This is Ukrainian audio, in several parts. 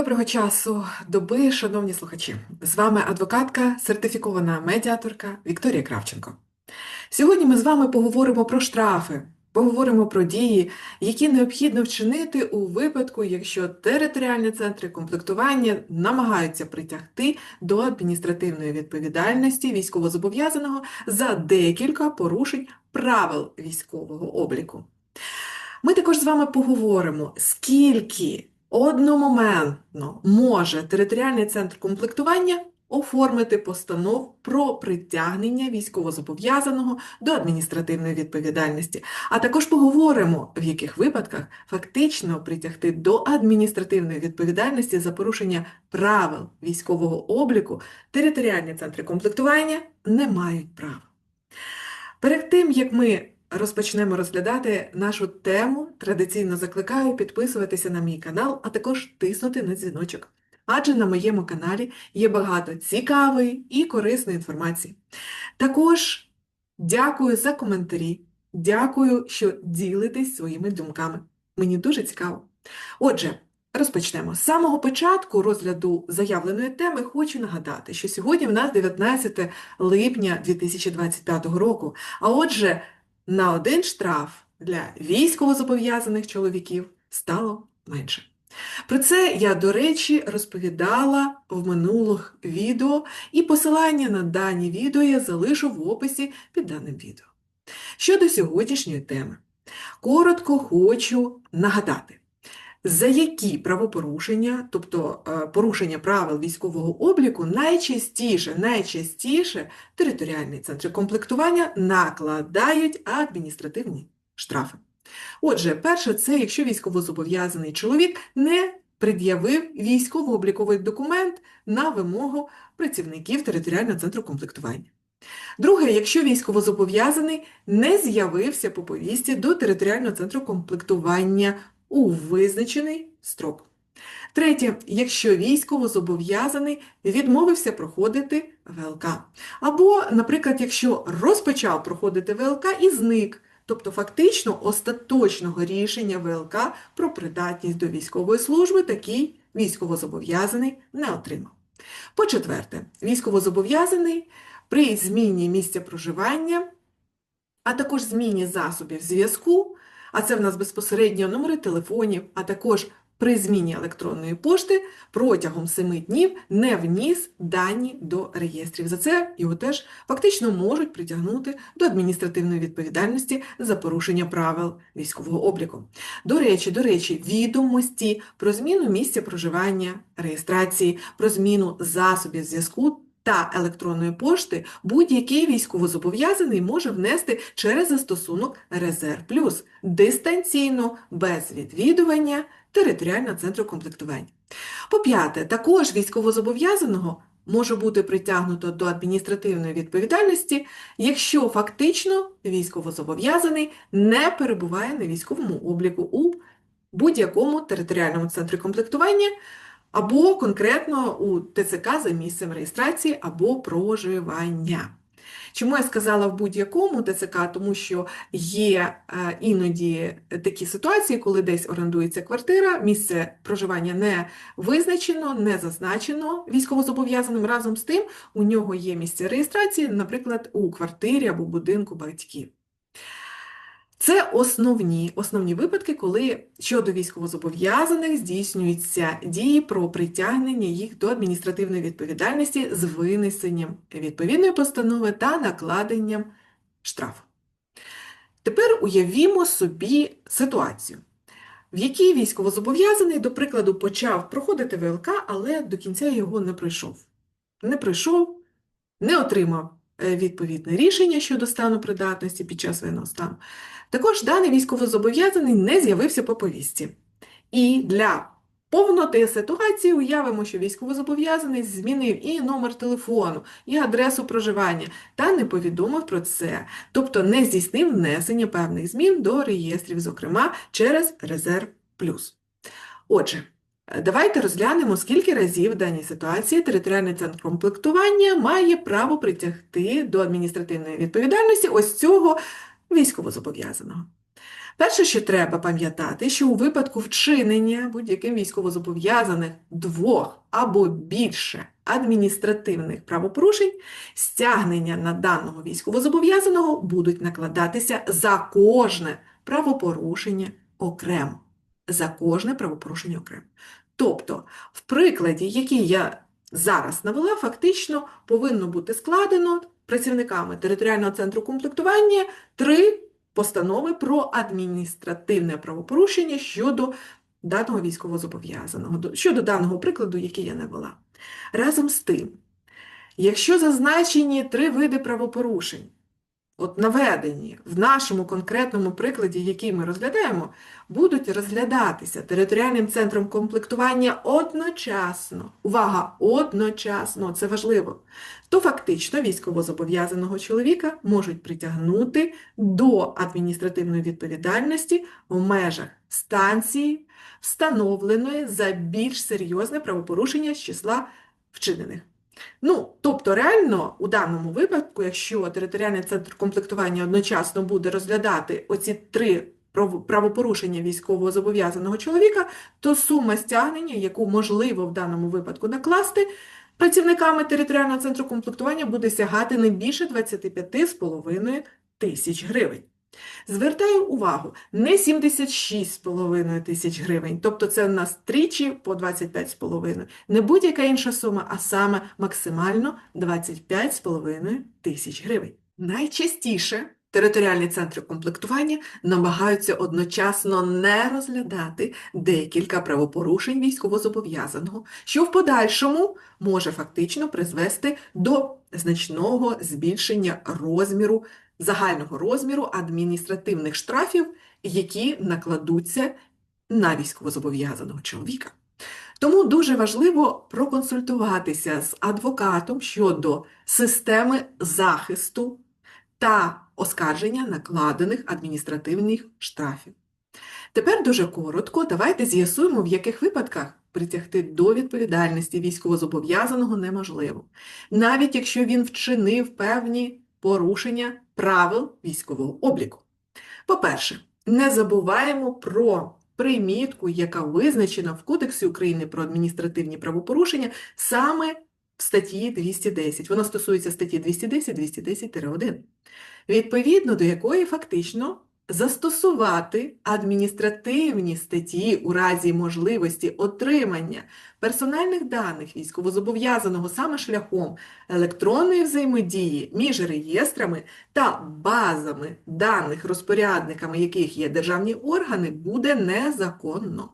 Доброго часу доби, шановні слухачі! З вами адвокатка, сертифікована медіаторка Вікторія Кравченко. Сьогодні ми з вами поговоримо про штрафи, поговоримо про дії, які необхідно вчинити у випадку, якщо територіальні центри комплектування намагаються притягти до адміністративної відповідальності військовозобов'язаного за декілька порушень правил військового обліку. Ми також з вами поговоримо, скільки одномоментно може територіальний центр комплектування оформити постанов про притягнення військовозобов'язаного до адміністративної відповідальності, а також поговоримо, в яких випадках фактично притягти до адміністративної відповідальності за порушення правил військового обліку територіальні центри комплектування не мають права. Перед тим, як ми розпочнемо розглядати нашу тему, традиційно закликаю підписуватися на мій канал, а також тиснути на дзвіночок. Адже на моєму каналі є багато цікавої і корисної інформації. Також дякую за коментарі, дякую, що ділитесь своїми думками. Мені дуже цікаво. Отже, розпочнемо. З самого початку розгляду заявленої теми хочу нагадати, що сьогодні в нас 19 липня 2025 року, а отже, на один штраф для військовозобов'язаних чоловіків стало менше. Про це я, до речі, розповідала в минулих відео, і посилання на дані відео я залишу в описі під даним відео. Щодо сьогоднішньої теми, коротко хочу нагадати, за які правопорушення, тобто е, порушення правил військового обліку, найчастіше, найчастіше територіальні центри комплектування накладають адміністративні штрафи. Отже, перше, це якщо військовозобов'язаний чоловік не пред'явив військово-обліковий документ на вимогу працівників територіального центру комплектування. Друге, якщо військовозобов'язаний не з'явився по повісті до територіального центру комплектування у визначений строк. Третє, якщо військовозобов'язаний відмовився проходити ВЛК. Або, наприклад, якщо розпочав проходити ВЛК і зник, тобто фактично остаточного рішення ВЛК про придатність до військової служби такий військовозобов'язаний не отримав. По-четверте, військовозобов'язаний при зміні місця проживання, а також зміні засобів зв'язку а це в нас безпосередньо номери телефонів, а також при зміні електронної пошти протягом 7 днів не вніс дані до реєстрів. За це його теж фактично можуть притягнути до адміністративної відповідальності за порушення правил військового обліку. До речі, до речі, відомості про зміну місця проживання, реєстрації, про зміну засобів зв'язку та електронної пошти будь-який військовозобов'язаний може внести через застосунок Резерв Плюс дистанційно, без відвідування територіального центру комплектування. По-п'яте, також військовозобов'язаного може бути притягнуто до адміністративної відповідальності, якщо фактично військовозобов'язаний не перебуває на військовому обліку у будь-якому територіальному центрі комплектування або конкретно у ТЦК за місцем реєстрації або проживання. Чому я сказала в будь-якому ТЦК? Тому що є е, іноді такі ситуації, коли десь орендується квартира, місце проживання не визначено, не зазначено військовозобов'язаним. Разом з тим, у нього є місце реєстрації, наприклад, у квартирі або будинку батьків. Це основні основні випадки, коли щодо військовозобов'язаних здійснюються дії про притягнення їх до адміністративної відповідальності з винесенням відповідної постанови та накладенням штрафу. Тепер уявімо собі ситуацію, в якій військовозобов'язаний, до прикладу, почав проходити ВЛК, але до кінця його не пройшов. Не пройшов, не отримав відповідне рішення щодо стану придатності під час воєнного стану. Також даний військовозобов'язаний не з'явився по повісті. І для повноти ситуації уявимо, що військовозобов'язаний змінив і номер телефону, і адресу проживання, та не повідомив про це, тобто не здійснив внесення певних змін до реєстрів, зокрема через Резерв Плюс. Отже, Давайте розглянемо, скільки разів в даній ситуації територіальний центр комплектування має право притягти до адміністративної відповідальності ось цього військовозобов'язаного. Перше, що треба пам'ятати, що у випадку вчинення будь-яким військовозобов'язаних двох або більше адміністративних правопорушень, стягнення на даного військовозобов'язаного будуть накладатися за кожне правопорушення окремо. За кожне правопорушення окремо. Тобто, в прикладі, який я зараз навела, фактично повинно бути складено працівниками територіального центру комплектування три постанови про адміністративне правопорушення щодо даного військовозобов'язаного, до- щодо даного прикладу, який я навела. Разом з тим, якщо зазначені три види правопорушень, от наведені в нашому конкретному прикладі, який ми розглядаємо, будуть розглядатися територіальним центром комплектування одночасно. Увага, одночасно, це важливо. То фактично військовозобов'язаного чоловіка можуть притягнути до адміністративної відповідальності в межах станції, встановленої за більш серйозне правопорушення з числа вчинених. Ну, тобто, реально, у даному випадку, якщо територіальний центр комплектування одночасно буде розглядати оці три правопорушення військового зобов'язаного чоловіка, то сума стягнення, яку можливо в даному випадку накласти, працівниками територіального центру комплектування буде сягати не більше 25,5 тисяч гривень. Звертаю увагу, не 76,5 тисяч гривень, тобто це в нас тричі по 25,5, не будь-яка інша сума, а саме максимально 25,5 тисяч гривень. Найчастіше територіальні центри комплектування намагаються одночасно не розглядати декілька правопорушень військовозобов'язаного, що в подальшому може фактично призвести до значного збільшення розміру загального розміру адміністративних штрафів, які накладуться на військовозобов'язаного чоловіка. Тому дуже важливо проконсультуватися з адвокатом щодо системи захисту та оскарження накладених адміністративних штрафів. Тепер дуже коротко давайте з'ясуємо, в яких випадках притягти до відповідальності військовозобов'язаного неможливо, навіть якщо він вчинив певні порушення правил військового обліку. По-перше, не забуваємо про примітку, яка визначена в Кодексі України про адміністративні правопорушення саме в статті 210. Вона стосується статті 210, 210-1, відповідно до якої фактично застосувати адміністративні статті у разі можливості отримання персональних даних військовозобов'язаного саме шляхом електронної взаємодії між реєстрами та базами даних, розпорядниками яких є державні органи, буде незаконно.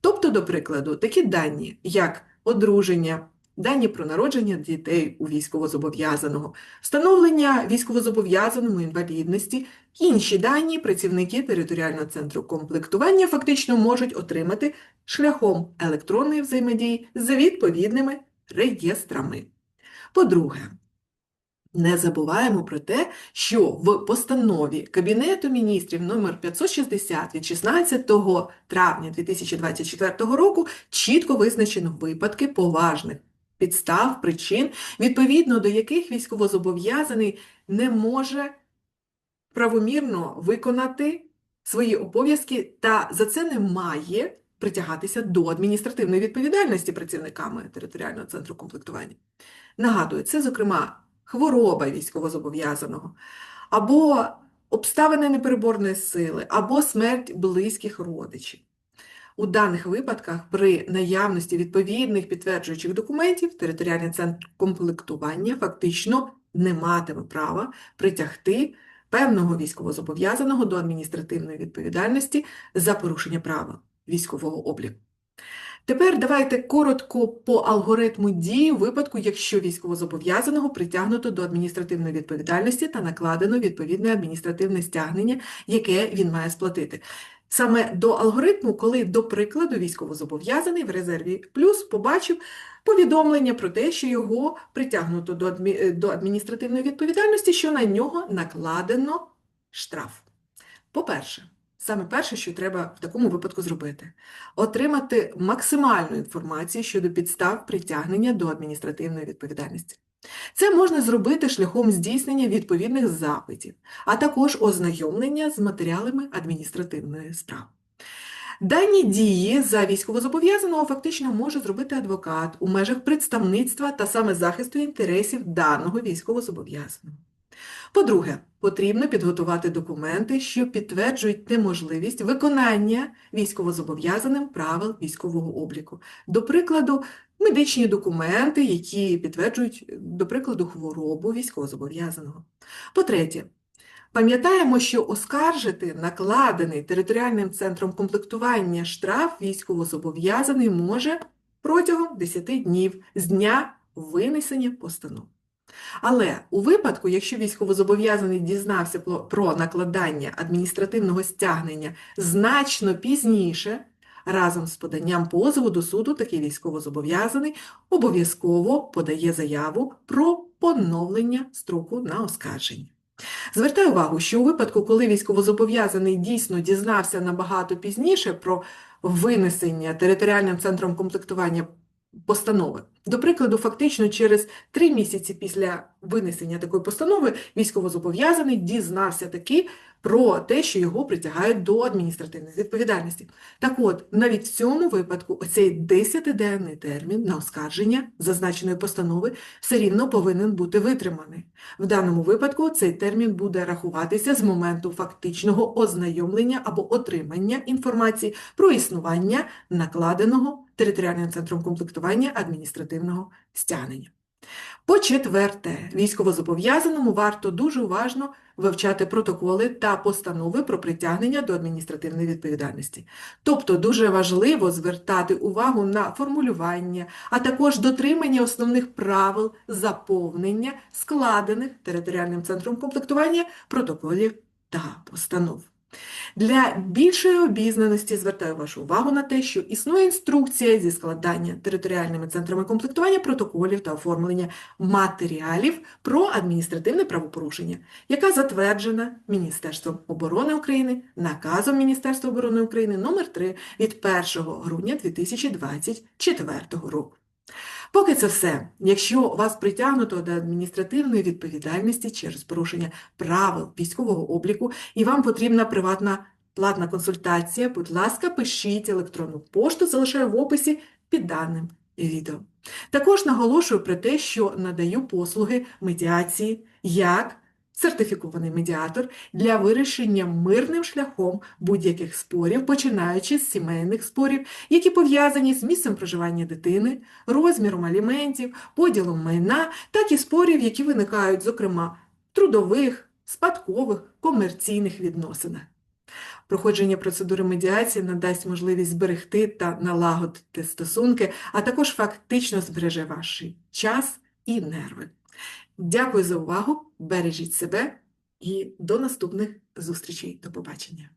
Тобто, до прикладу, такі дані, як одруження, дані про народження дітей у військовозобов'язаного, встановлення військовозобов'язаному інвалідності, інші дані працівники територіального центру комплектування фактично можуть отримати шляхом електронної взаємодії за відповідними реєстрами. По-друге, не забуваємо про те, що в постанові Кабінету міністрів номер 560 від 16 травня 2024 року чітко визначено випадки поважних підстав, причин, відповідно до яких військовозобов'язаний не може правомірно виконати свої обов'язки та за це не має притягатися до адміністративної відповідальності працівниками територіального центру комплектування. Нагадую, це, зокрема, хвороба військовозобов'язаного, або обставини непереборної сили, або смерть близьких родичів. У даних випадках при наявності відповідних підтверджуючих документів територіальний центр комплектування фактично не матиме права притягти певного військовозобов'язаного до адміністративної відповідальності за порушення права військового обліку. Тепер давайте коротко по алгоритму дії в випадку, якщо військовозобов'язаного притягнуто до адміністративної відповідальності та накладено відповідне адміністративне стягнення, яке він має сплатити. Саме до алгоритму, коли, до прикладу, військовозобов'язаний в резерві плюс побачив повідомлення про те, що його притягнуто до адмі- до адміністративної відповідальності, що на нього накладено штраф. По-перше, саме перше, що треба в такому випадку зробити, отримати максимальну інформацію щодо підстав притягнення до адміністративної відповідальності. Це можна зробити шляхом здійснення відповідних запитів, а також ознайомлення з матеріалами адміністративної справи. Дані дії за військовозобов'язаного фактично може зробити адвокат у межах представництва та саме захисту інтересів даного військовозобов'язаного. По-друге, потрібно підготувати документи, що підтверджують неможливість виконання військовозобов'язаним правил військового обліку. До прикладу, медичні документи, які підтверджують, до прикладу, хворобу військовозобов'язаного. По-третє, пам'ятаємо, що оскаржити накладений територіальним центром комплектування штраф військовозобов'язаний може протягом 10 днів з дня винесення постанови. Але у випадку, якщо військовозобов'язаний дізнався про- накладання адміністративного стягнення значно пізніше, разом з поданням позову до суду такий військовозобов'язаний обов'язково подає заяву про поновлення строку на оскарження. Звертаю увагу, що у випадку, коли військовозобов'язаний дійсно дізнався набагато пізніше про винесення територіальним центром комплектування постанови, до прикладу, фактично через три місяці після винесення такої постанови військовозобов'язаний дізнався таки про те, що його притягають до адміністративної відповідальності. Так от, навіть в цьому випадку оцей 10-денний термін на оскарження зазначеної постанови все рівно повинен бути витриманий. В даному випадку цей термін буде рахуватися з моменту фактичного ознайомлення або отримання інформації про існування накладеного територіальним центром комплектування адміністративного стягнення. По-четверте, військовозобов'язаному варто дуже уважно вивчати протоколи та постанови про притягнення до адміністративної відповідальності. Тобто дуже важливо звертати увагу на формулювання, а також дотримання основних правил заповнення складених територіальним центром комплектування протоколів та постанов. Для більшої обізнаності звертаю вашу увагу на те, що існує інструкція зі складання територіальними центрами комплектування протоколів та оформлення матеріалів про адміністративне правопорушення, яка затверджена Міністерством оборони України наказом Міністерства оборони України номер 3 від 1 грудня 2024 року. Поки це все. Якщо вас притягнуто до адміністративної відповідальності через порушення правил військового обліку і вам потрібна приватна платна консультація, будь ласка, пишіть електронну пошту, залишаю в описі під даним відео. Також наголошую про те, що надаю послуги медіації як сертифікований медіатор для вирішення мирним шляхом будь-яких спорів, починаючи з сімейних спорів, які пов'язані з місцем проживання дитини, розміром аліментів, поділом майна, так і спорів, які виникають, зокрема, в трудових, спадкових, комерційних відносинах. Проходження процедури медіації надасть можливість зберегти та налагодити стосунки, а також фактично збереже ваш час і нерви. Дякую за увагу, бережіть себе і до наступних зустрічей. До побачення.